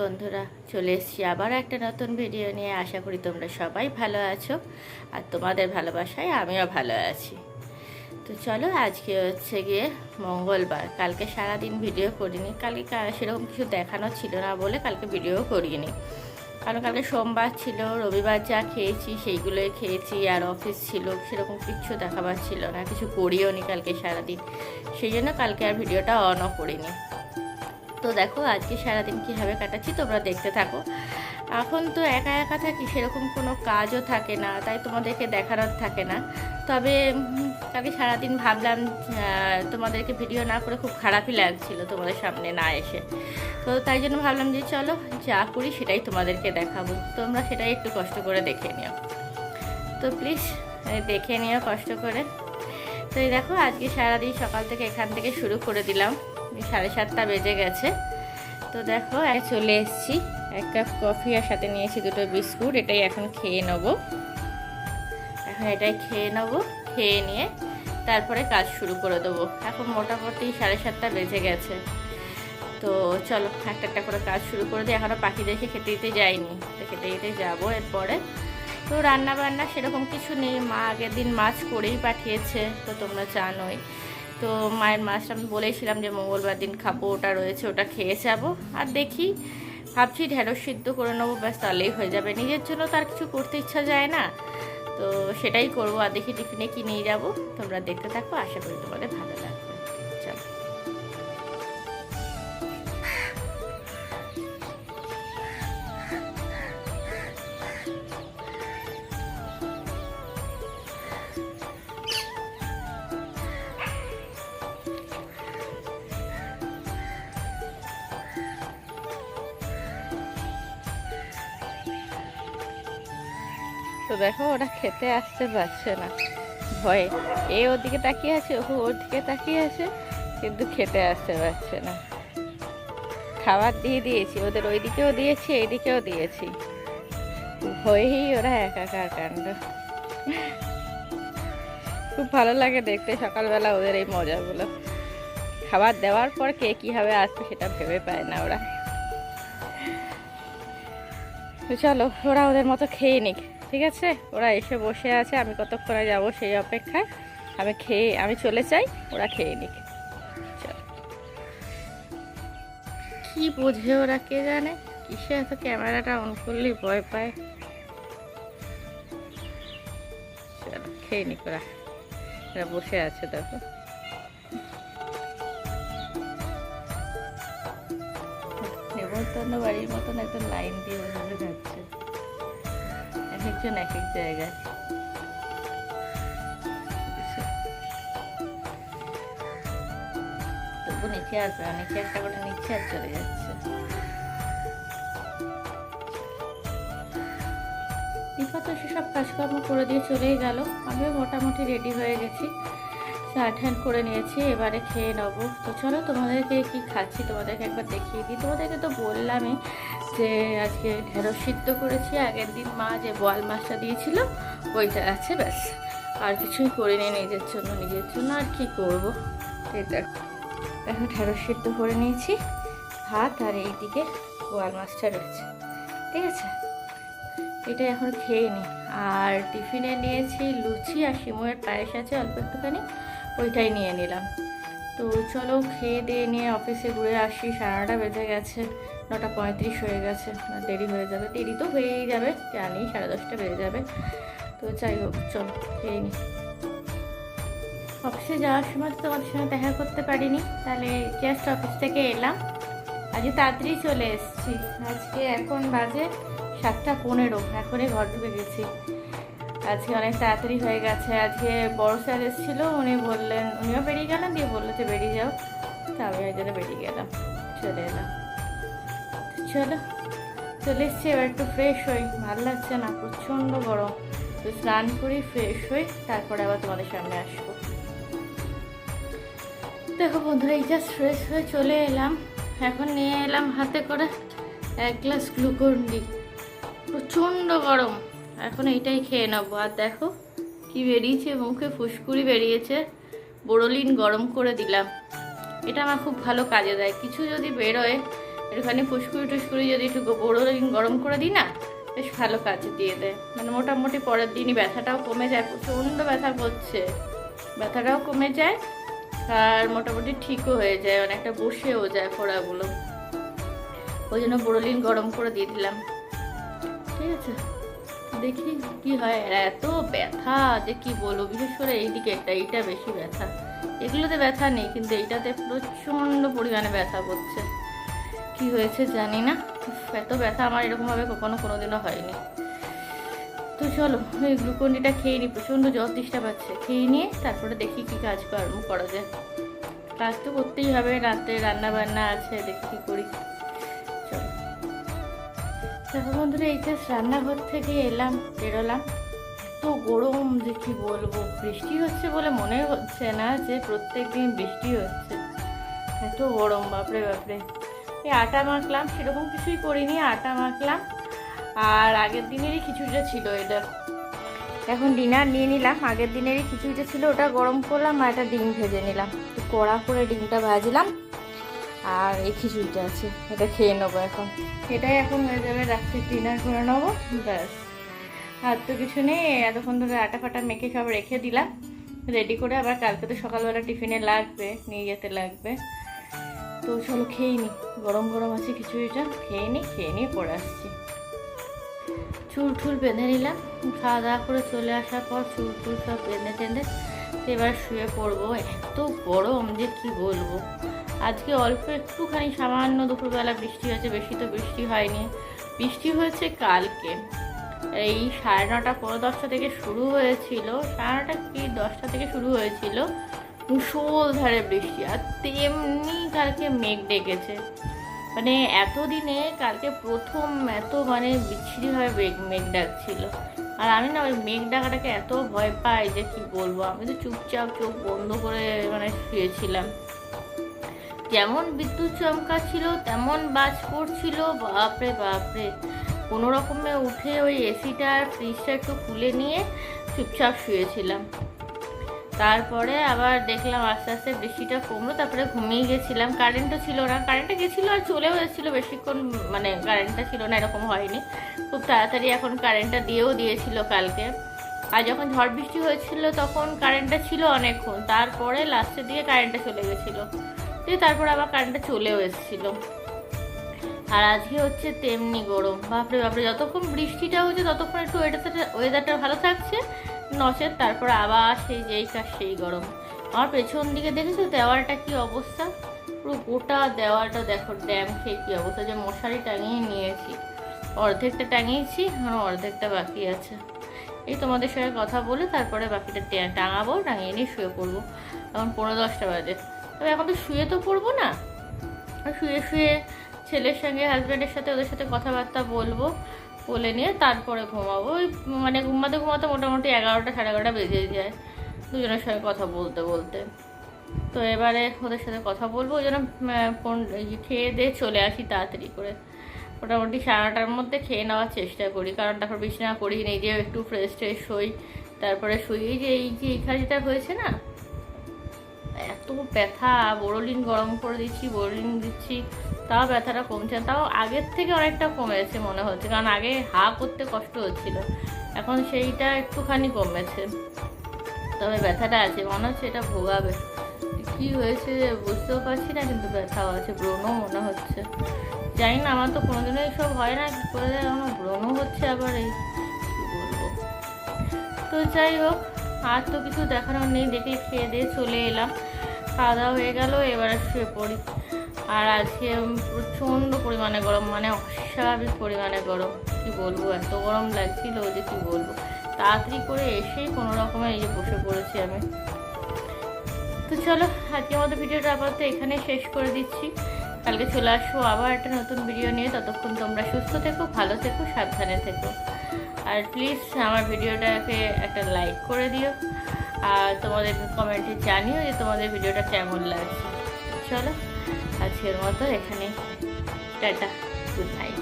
বন্ধুরা, চলে এসেছি আবার একটা নতুন ভিডিও নিয়ে। আশা করি তোমরা সবাই ভালো আছো আর তোমাদের ভালোবাসায় আমিও ভালো আছি। তো চলো, আজকে হচ্ছে গিয়ে মঙ্গলবার। কালকে সারাদিন ভিডিও করিনি। কালকে সেরকম কিছু দেখানো ছিল না বলে কালকে ভিডিও করিনি। কারণ কালকে সোমবার ছিল, রবিবার যা খেয়েছি সেইগুলোই খেয়েছি। আর অফিস ছিল, সেরকম কিচ্ছু দেখাবার ছিল না, কিছু করিও নি কালকে সারাদিন। সেই জন্য কালকে আর ভিডিওটা অনও করিনি। তো দেখো, আজকে সারাদিন কীভাবে কাটাচ্ছি তোমরা দেখতে থাকো। এখন তো একা একা থাকি, সেরকম কোনো কাজও থাকে না, তাই তোমাদেরকে দেখানোর থাকে না। তবে কালকে সারাদিন ভাবলাম তোমাদেরকে ভিডিও না করে খুব খারাপই লাগছিল তোমাদের সামনে না এসে। তো তাই জন্য ভাবলাম যে চলো, যা করি সেটাই তোমাদেরকে দেখাবো। তোমরা সেটাই একটু কষ্ট করে দেখে নিও। তো প্লিজ দেখে নিও কষ্ট করে। তো এই দেখো, আজকে সারাদিন সকাল থেকে এখান থেকে শুরু করে দিলাম। সাড়ে সাতটা বেজে গেছে। তো দেখো চলে এসেছি। এক কাপ কফি আর সাথে নিয়েছি দুটো বিস্কুট, এটাই এখন খেয়ে নেব। এখন এটাই খেয়ে নেব, খেয়ে নিয়ে তারপরে কাজ শুরু করে দেবো। এখন মোটামুটি সাড়ে সাতটা বেজে গেছে। তো চলো, একটা একটা করে কাজ শুরু করে দিই। এখনও পাখিদেরকে খেতে দিতে যাইনি। তো খেতে দিতে যাব এরপরে। তো রান্না বান্না সেরকম কিছু নেই। মা আগের দিন মাছ করেই পাঠিয়েছে, তো তোমরা জানোই। তো মায়ের মাছটা আমি বলেছিলাম যে মঙ্গলবার দিন খাব, ওটা রয়েছে, ওটা খেয়ে যাব। আর দেখি, ভাবছি ঢেঁড়স সিদ্ধ করে নেব, ব্যাস তাহলেই হয়ে যাবে। নিজের জন্য তার কিছু করতে ইচ্ছা যায় না। তো সেটাই করব, আর দেখি টিফিনে কি নিয়ে যাব। তোমরা দেখতে থাকো, আশা করি তোমাদের ভালো লাগবে। তো দেখো, ওরা খেতে আসতে পারছে না। ভয়ে। এ ওদিকে তাকিয়ে আছে ও ওর দিকে তাকিয়ে আছে, কিন্তু খেতে আসতে পারছে না। খাবার দিয়ে দিয়েছি, ওদের ওই দিকেও দিয়েছি, এইদিকেও দিয়েছি। ভয়েই ওরা একাকার কাণ্ড। খুব ভালো লাগে দেখতে সকালবেলা ওদের এই মজাগুলো। খাবার দেওয়ার পর কে কীভাবে আসবে সেটা ভেবে পায় না ওরা। চলো, ওরা ওদের মতো খেয়ে নিক। ঠিক আছে? ওরা এসে বসে আছে, আমি কতক্ষণে যাব সেই অপেক্ষায়। আমি খেয়ে, আমি চলে চাই ওরা খেয়ে নিক। কি বোঝে ওরা কে জানে? কিসে এত ক্যামেরাটা অন করলেই ভয় পায়? খেয়ে নিক ওরা। ওরা বসে আছে, দেখো। বাড়ির মতন একদম লাইন দিয়ে ওইভাবে যাচ্ছে। এক একজন এক এক জায়গায়। তবু নিচে আসবে অনেকে একটা করে নিচে আর চলে যাচ্ছে। দীপা তো সেসব কাজকর্ম করে দিয়ে চলেই গেল। আমিও মোটামুটি রেডি হয়ে গেছি। চা ঠ্যান করে নিয়েছি, এবারে খেয়ে নেব। তো চলো তোমাদেরকে কি খাচ্ছি তোমাদেরকে একবার দেখিয়ে দিই। তোমাদেরকে তো বললামই যে আজকে ঢেঁড়স সিদ্ধ করেছি, আগের দিন মা যে বোয়াল মাছটা দিয়েছিল, ওইটা আছে ব্যাস। আর কিছুই করিনি নিজের জন্য নিজের জন্য আর কি করব। এটা এখন ঢেঁড়স সিদ্ধ করে নিয়েছি, ভাত আর এইদিকে বোয়াল মাছটা রয়েছে। ঠিক আছে? এটা এখন খেয়ে নিই আর টিফিনে নিয়েছি লুচি আর সিমুয়ের পায়েস আছে, অল্প একটুখানি। ওইটাই নিয়ে নিলাম। তো চলো খেয়ে দিয়ে নিয়ে অফিসে ঘুরে আসি। সাড়ে নটা বেজে গেছে, নটা পঁয়ত্রিশ হয়ে গেছে। দেরি হয়ে যাবে। দেরি তো হয়েই যাবে, জানি সাড়ে দশটা বেজে যাবে। তো যাই হোক, চলো খেয়ে নিই অফিসে যাওয়ার সময় তো তোমাদের সঙ্গে দেখা করতে পারিনি। তাহলে জাস্ট অফিস থেকে এলাম। আজকে তাড়াতাড়ি চলে এসেছি। আজকে এখন বাজে সাতটা পনেরো। এখনই ঘর ঢুকে গেছি। আজকে অনেক তাড়াতাড়ি হয়ে গেছে। আজকে বড় স্যার এসেছিল, উনি বললেন, উনিও বেরিয়ে গেলেন, দিয়ে বলল যে বেরিয়ে যাও। তা আমি ওই জন্য বেরিয়ে গেলাম, চলে এলাম। চলো, চলে এসছি এবার একটু ফ্রেশ হই। ভালো লাগছে না, প্রচণ্ড গরম। তো স্নান করি ফ্রেশ হই, তারপরে আবার তোমাদের সামনে আসব। দেখো বন্ধুরা, এই জাস্ট ফ্রেশ হয়ে চলে এলাম। এখন নিয়ে এলাম হাতে করে এক গ্লাস গ্লুকন ডি প্রচণ্ড গরম। এখন এইটাই খেয়ে নেব। আর দেখো কি বেরিয়েছে, মুখে ফুসকুড়ি বেরিয়েছে। বোরোলিন গরম করে দিলাম। এটা আমার খুব ভালো কাজে দেয়। কিছু যদি বেরোয় একটুখানি ফুসকুড়ি টুসকুড়ি যদি একটু বড়ো গরম করে দিই না, বেশ ভালো কাজে দিয়ে দেয়। মানে মোটামুটি পরের দিনই ব্যথাটাও কমে যায়, প্রচণ্ড ব্যথা করছে। ব্যথাটাও কমে যায় আর মোটামুটি ঠিকও হয়ে যায় অনেকটা বসেও যায় ফোড়াগুলো ওই জন্য বোরোলিন গরম করে দিয়ে দিলাম। ঠিক আছে? দেখি কি হয়। এত ব্যথা যে কি বলব? বিশেষ করে এই একটা, এইটা বেশি ব্যথা। এগুলোতে ব্যথা নেই, কিন্তু এইটাতে প্রচণ্ড পরিমাণে ব্যথা করছে। কি হয়েছে জানি না। এত ব্যথা আমার এরকমভাবে কখনো কোনোদিনও হয়নি। তো চলো, এই গ্লুকন্ডিটা খেয়ে নিই প্রচণ্ড জ্বর তৃষ্ণা পাচ্ছে। খেয়ে নিয়ে তারপরে দেখি কি কাজ করা যায়। কাজ তো করতেই হবে, রাতে রান্না বান্না আছে, দেখি কি করি। দেখো বন্ধুরা, এই জাস্ট রান্নাঘর থেকে এলাম, বেরোলাম। তো গরম যে কি বলব, বৃষ্টি হচ্ছে বলে মনে হচ্ছে না যে প্রত্যেক দিন বৃষ্টি হচ্ছে। এত গরম, বাপরে বাপরে। এই আটা মাখলাম, সেরকম কিছুই করিনি, আটা মাখলাম। আর আগের দিনেরই খিচুড়িটা ছিল এটা এখন ডিনার নিয়ে নিলাম, আগের দিনেরই খিচুড়িটা ছিল, ওটা গরম করলাম আর একটা ডিম ভেজে নিলাম। কড়া করে ডিমটা ভাজলাম আর এই খিচুড়িটা আছে, এটা খেয়ে নেব এখন। এটাই এখন হয়ে যাবে, রাত্রে ডিনার করে নেব, ব্যাস। আর তো কিছু নেই, এতক্ষণ ধরে আটা ফাটা মেখে সব রেখে দিলাম। রেডি করে আবার কালকে তো সকালবেলা টিফিনে লাগবে, নিয়ে যেতে লাগবে। তো চলো খেয়ে নি, গরম গরম আছে খিচুড়িটা, খেয়ে নি, খেয়ে নিয়ে পরে আসছি। চুল টুল বেঁধে নিলাম, খাওয়া দাওয়া করে চলে আসার পর চুল টুল সব বেঁধে টেঁধে এবার শুয়ে পড়ব, এত গরম যে কি বলব। আজকে অল্প একটুখানি সামান্য দুপুরবেলা বৃষ্টি হয়েছে, বেশি তো বৃষ্টি হয়নি। বৃষ্টি হয়েছে কালকে। এই সাড়ে নটা পনেরো দশটা থেকে শুরু হয়েছিল। সাড়ে নটা কি দশটা থেকে শুরু হয়েছিল? মুসলধারে বৃষ্টি, আর তেমনি কালকে মেঘ ডেকেছে। মানে এতদিনে কালকে প্রথম এত মানে বিচ্ছিরিভাবে মেঘ মেঘ ডাকছিল। আর আমি না ওই মেঘ ডাকাটাকে এত ভয় পাই যে কি বলব? আমি তো চুপচাপ চোখ বন্ধ করে মানে শুয়েছিলাম। যেমন বিদ্যুৎ চমকাচ্ছিল, তেমন বাজ পড়ছিল। বাপরে বাপরে। কোনো রকমে উঠে ওই এসিটা আর ফ্রিজটা একটু খুলে নিয়ে চুপচাপ শুয়েছিলাম। তারপরে আবার দেখলাম আস্তে আস্তে বৃষ্টিটা কমলো, তারপরে ঘুমিয়ে গেছিলাম। কারেন্টও ছিল না। কারেন্টটা গেছিল আর চলেও এসেছিল। বেশিক্ষণ মানে কারেন্টটা ছিল না, এরকম হয়নি। খুব তাড়াতাড়ি এখন কারেন্টটা দিয়েও দিয়েছিল কালকে। আর যখন ঝড় বৃষ্টি হয়েছিল তখন কারেন্টটা ছিল অনেকক্ষণ। তারপরে লাস্টের দিকে কারেন্টটা চলে গেছিল। দিয়ে তারপর আবার কারেন্টটা চলেও এসেছিল। আর আজকে হচ্ছে তেমনি গরম। বাপরে বাপরে, যতক্ষণ বৃষ্টিটা হচ্ছে ততক্ষণ একটু ওয়েদারটা ওয়েদারটা ভালো থাকছে। নচেত তারপর আবার সেই যেই কাজ সেই গরম। আমার পেছন দিকে দেখেছ দেওয়ালটা কি অবস্থা? পুরো গোটা দেওয়ালটা দেখো, ড্যাম খেয়ে কী অবস্থা। যে মশারি টাঙিয়ে নিয়েছি। অর্ধেকটা টাঙিয়েছি, আর অর্ধেকটা বাকি আছে। এই তোমাদের সঙ্গে কথা বলে তারপরে বাকিটা টাঙাবো, টাঙিয়ে নিয়ে শুয়ে পড়ব। এখন পনেরো দশটা বাজে। তবে এখন তো শুয়ে তো পড়ব না। শুয়ে শুয়ে ছেলের সঙ্গে হাজব্যান্ডের সাথে ওদের সাথে কথাবার্তা বলব, বলে নিয়ে তারপরে ঘুমাবো। ওই মানে ঘুমাতে ঘুমাতে মোটামুটি এগারোটা সাড়ে এগারোটা বেজে যায় দুজনের সঙ্গে কথা বলতে বলতে। তো এবারে ওদের সাথে কথা বলব, ওই জন্য ফোন খেয়ে দিয়ে চলে আসি তাড়াতাড়ি করে। মোটামুটি সাড়ে নটার মধ্যে খেয়ে নেওয়ার চেষ্টা করি, কারণ তারপর বিছানা করি যে একটু ফ্রেশ ট্রেশ হই, তারপরে এই যে এই যে এই যেটা হয়েছে না ব্যথা, বোরোলিন গরম করে দিচ্ছি, বোরোলিন দিচ্ছি, তাও ব্যথাটা কমছে তাও আগের থেকে অনেকটা কমেছে মনে হচ্ছে, কারণ আগে হা করতে কষ্ট হচ্ছিল। এখন সেইটা একটুখানি কমেছে। তবে ব্যথাটা আছে, মনে হচ্ছে এটা ভোগাবে। কি হয়েছে বুঝতেও পারছি না, কিন্তু ব্যথাও আছে, ব্রণও মনে হচ্ছে। জানি না, আমার তো কোনোদিনও এইসব হয় না, কী করে আমার ব্রণও হচ্ছে আবার এই বলব। তো যাই হোক, আর তো কিছু দেখানোর নেই, দেখে খেয়ে দিয়ে চলে এলাম। খাওয়া দাওয়া হয়ে গেল, এবারে শুয়ে পড়ি। আর আজকে প্রচণ্ড পরিমাণে গরম মানে অস্বাভাবিক পরিমাণে গরম। কি বলব, এত গরম লাগছিল যে কি বলব। তাড়াতাড়ি করে এসেই কোনো রকমে এই যে বসে পড়েছি আমি। তো চলো আজকে আমাদের ভিডিওটা আপাতত এখানে শেষ করে দিচ্ছি। কালকে চলে আসব আবার একটা নতুন ভিডিও নিয়ে। ততক্ষণ তোমরা সুস্থ থেকো, ভালো থেকো, সাবধানে থেকো। আর প্লিজ আমার ভিডিওটাকে একটা লাইক করে দিও। আর তোমাদের কমেন্টে জানিও যে তোমাদের ভিডিওটা কেমন লাগছে। চলো, আজকের মতো এখানে টাটা গুড নাইট